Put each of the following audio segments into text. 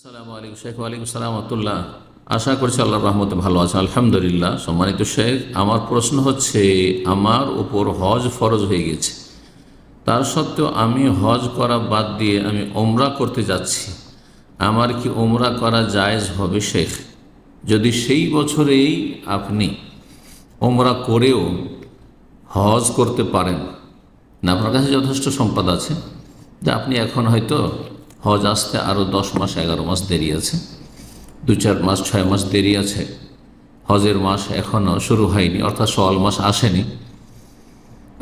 আসসালামু আলাইকুম শেখ, ওয়ালাইকুম সালামতুল্লাহ আশা করছি আল্লাহর রহমতে ভালো আছে, আলহামদুলিল্লাহ। সম্মানিত শেখ, আমার প্রশ্ন হচ্ছে, আমার উপর হজ ফরজ হয়ে গেছে। তার সত্ত্বেও আমি হজ করা বাদ দিয়ে আমি ওমরা করতে যাচ্ছি। আমার কি ওমরা করা জায়েজ হবে শেখ? যদি সেই বছরেই আপনি ওমরা করেও হজ করতে পারেন, না, আপনার কাছে যথেষ্ট সম্পদ আছে যে আপনি এখন হয়তো হজ আসতে আরও দশ মাস, এগারো মাস দেরি আছে। দু চার মাস, ছয় মাস দেরি আছে। হজের মাস এখনও শুরু হয়নি, অর্থাৎ সওয়াল মাস আসেনি।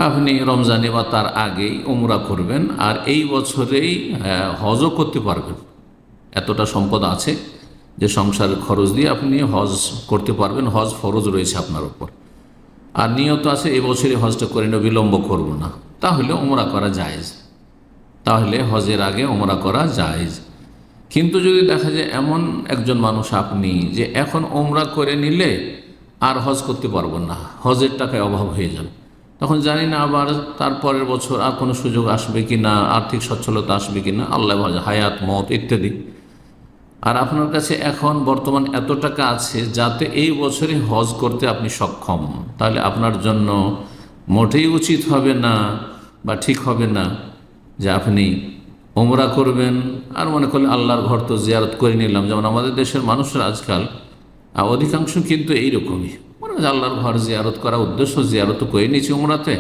আপনি রমজানে বা তার আগেই উমরা করবেন আর এই বছরেই হজও করতে পারবেন। এতটা সম্পদ আছে যে সংসারের খরচ দিয়ে আপনি হজ করতে পারবেন, হজ ফরজ রয়েছে আপনার উপর। আর নিয়ত আছে এবছরই হজটা করে নেব বিলম্ব করব না। তাহলে ওমরা করা জায়েজ। তাহলে হজের আগে ওমরা করা জায়েজ। কিন্তু যদি দেখা যায় এমন একজন মানুষ আপনি যে এখন ওমরা করে নিলে আর হজ করতে পারব না, হজের টাকায় অভাব হয়ে যাবে। তখন জানি না আবার তারপরের বছর আর কোনো সুযোগ আসবে কি না, আর্থিক সচ্ছলতা আসবে কি না, আল্লাহ হায়াত, মত ইত্যাদি। আর আপনার কাছে এখন বর্তমান এত টাকা আছে যাতে এই বছরে হজ করতে আপনি সক্ষম। তাহলে আপনার জন্য মোটেই উচিত হবে না বা ঠিক হবে না। যে আপনি ওমরা করবেন, আর মনে করলে আল্লাহর ঘর তো জিয়ারত করে নিলাম। যেমন আমাদের দেশের মানুষরা আজকাল অধিকাংশ কিন্তু এইরকমই। মনে হয় আল্লাহর ঘর জিয়ারত করা উদ্দেশ্য, জিয়ারত করে নিয়েছি ওমরাতে।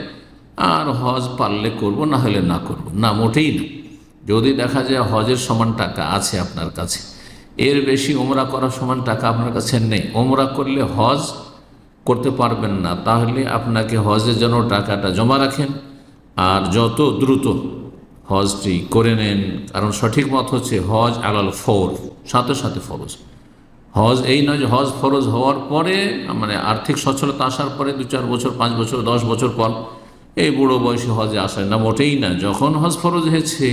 আর হজ পারলে করব, না হলে না করব। না, মোটেই না। যদি দেখা যায় হজের সমান টাকা আছে আপনার কাছে, এর বেশি ওমরা করার সমান টাকা আপনার কাছে নেই। ওমরা করলে হজ করতে পারবেন না, তাহলে আপনাকে হজের জন্য টাকাটা জমা রাখেন। আর যত দ্রুত হজটি করে নেন। কারণ সঠিক মত হচ্ছে হজ আলাল ফৌর। সাথে সাথে ফরজ। হজ এই নয় যে হজ ফরজ হওয়ার পরে মানে আর্থিক সচ্ছলতা আসার পরে দু চার বছর, পাঁচ বছর, দশ বছর পর এই বুড়ো বয়সে হজে আসে না, মোটেই না। যখন হজ ফরজ হয়েছে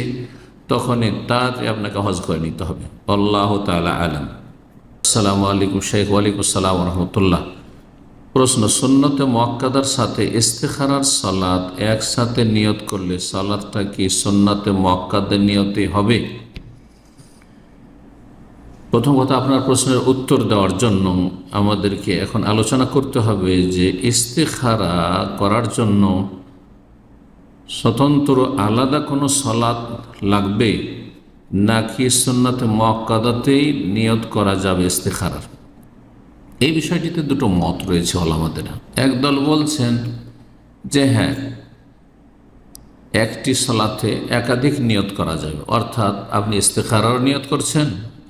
তখনই তাতে আপনাকে হজ করে নিতে হবে। আল্লাহ তালা আলম। আসসালামু আলাইকুম শেখ ওয়ালাইকুম আসসালাম রহমতুল্লাহ। প্রশ্ন, সুন্নতে মক্কাদার সাথে ইস্তেখারার সালাত একসাথে নিয়ত করলে সালাদটা কি সুন্নতে মক্কাদের নিয়তে হবে? প্রথম কথা আপনার প্রশ্নের উত্তর দেওয়ার জন্য আমাদেরকে এখন আলোচনা করতে হবে যে ইস্তেখারা করার জন্য স্বতন্ত্র আলাদা কোনো সলাৎ লাগবে নাকি সুন্নাতে মক্কাদাতেই নিয়ত করা যাবে ইস্তেখারার? এই বিষয়টিতে দুটো মত রয়েছে ওলামাদের। একদল বলছেন যে হ্যাঁ একটি সলাতে একাধিক নিয়ত করা যাবে। অর্থাৎ আপনি ইস্তেখারারও নিয়ত করছেন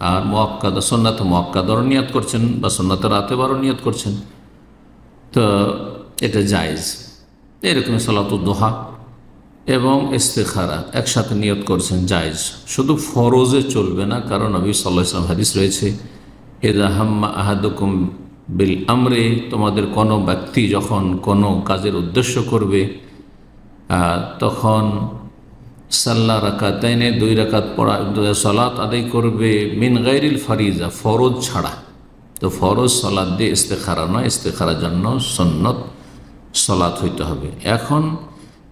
আর মোয়াক্কাদা সন্ন্যাতে মোয়াক্কাদারও নিয়ত করছেন বা সন্ন্যাতে রাতে বারও নিয়ত করছেন। তো এটা জায়েজ। এরকম দোহা এবং ইস্তেখারা একসাথে নিয়ত করছেন জায়েজ। শুধু ফরজে চলবে না, কারণ নবী সাল্লাহ ইসলাম হাদিস রয়েছে এদা হাম্মা আহাদুকুম বিল আমরে, তোমাদের কোনো ব্যক্তি যখন কোনো কাজের উদ্দেশ্য করবে তখন সাল্লা রাকাতাইনে দুই রাকাত পড়া, সলাত আদায় করবে মিন গাইরিল ফারিজা, ফরজ ছাড়া। তো ফরজ সলাৎ দিয়ে ইস্তেখারা নয়, ইস্তেখারার জন্য সন্নত সলাৎ হইতে হবে। এখন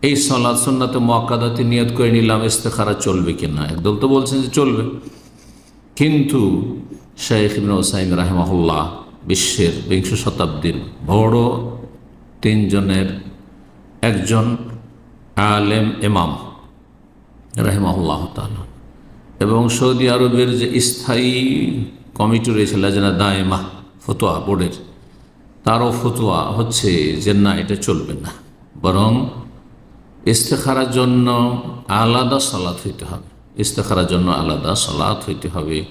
এই সলাৎ সন্ন্যতে মক্কাদাতে নিয়ত করে নিলাম ইস্তেখারা চলবে কি না একদল তো বলছেন যে চলবে। কিন্তু শেখ ইবিন ওসাইম রাহেমাহুল্লাহ বিশ্বের বিংশ শতাব্দীর বড় তিনজনের একজন আলেম এমাম রাহেমাহুল্লাহ এবং সৌদি আরবের যে স্থায়ী কমিটি রয়েছে, লাজনা দায়মা ফতোয়া বোর্ডের, তারও ফতোয়া হচ্ছে যে না, এটা চলবে না। বরং ইস্তেখারার জন্য আলাদা সলাৎ হইতে হবে। ইস্তেখারার জন্য আলাদা সলাৎ হইতে হবে।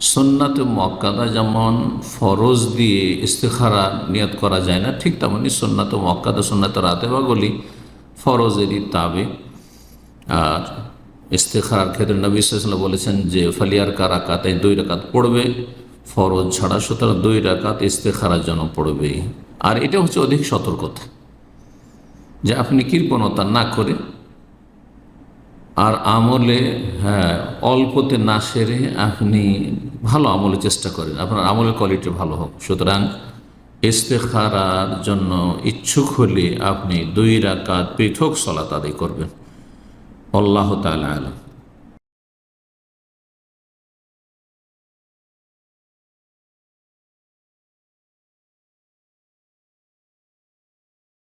সন্নাতে মক্কাদা যেমন ফরজ দিয়ে ইস্তেখারা নিয়ত করা যায় না, ঠিক তেমনই সন্নাত মক্কাদা সন্নাত রাতে বা গলি ফরজেরই তাবে। আর ইস্তেখারার ক্ষেত্রে নবী সাল্লাম বলেছেন যে, ফালিয়ার কারাকাত এই দুই রাকাত পড়বে, ফরজ ছাড়া সুতরাং দুই রাকাত ইস্তেখারার জন্য পড়বে আর এটা হচ্ছে অধিক সতর্কতা। যে আপনি কৃপণতা না করে আর আমলে হ্যাঁ অল্পতে না সেরে আপনি ভালো আমলে চেষ্টা করেন। আপনার আমলের কোয়ালিটি ভালো হোক। সুতরাং ইস্তেখারার জন্য ইচ্ছুক হলে আপনি দুই রাকাত পৃথক সলাত আদায় করবেন। আল্লাহ তালা আলম।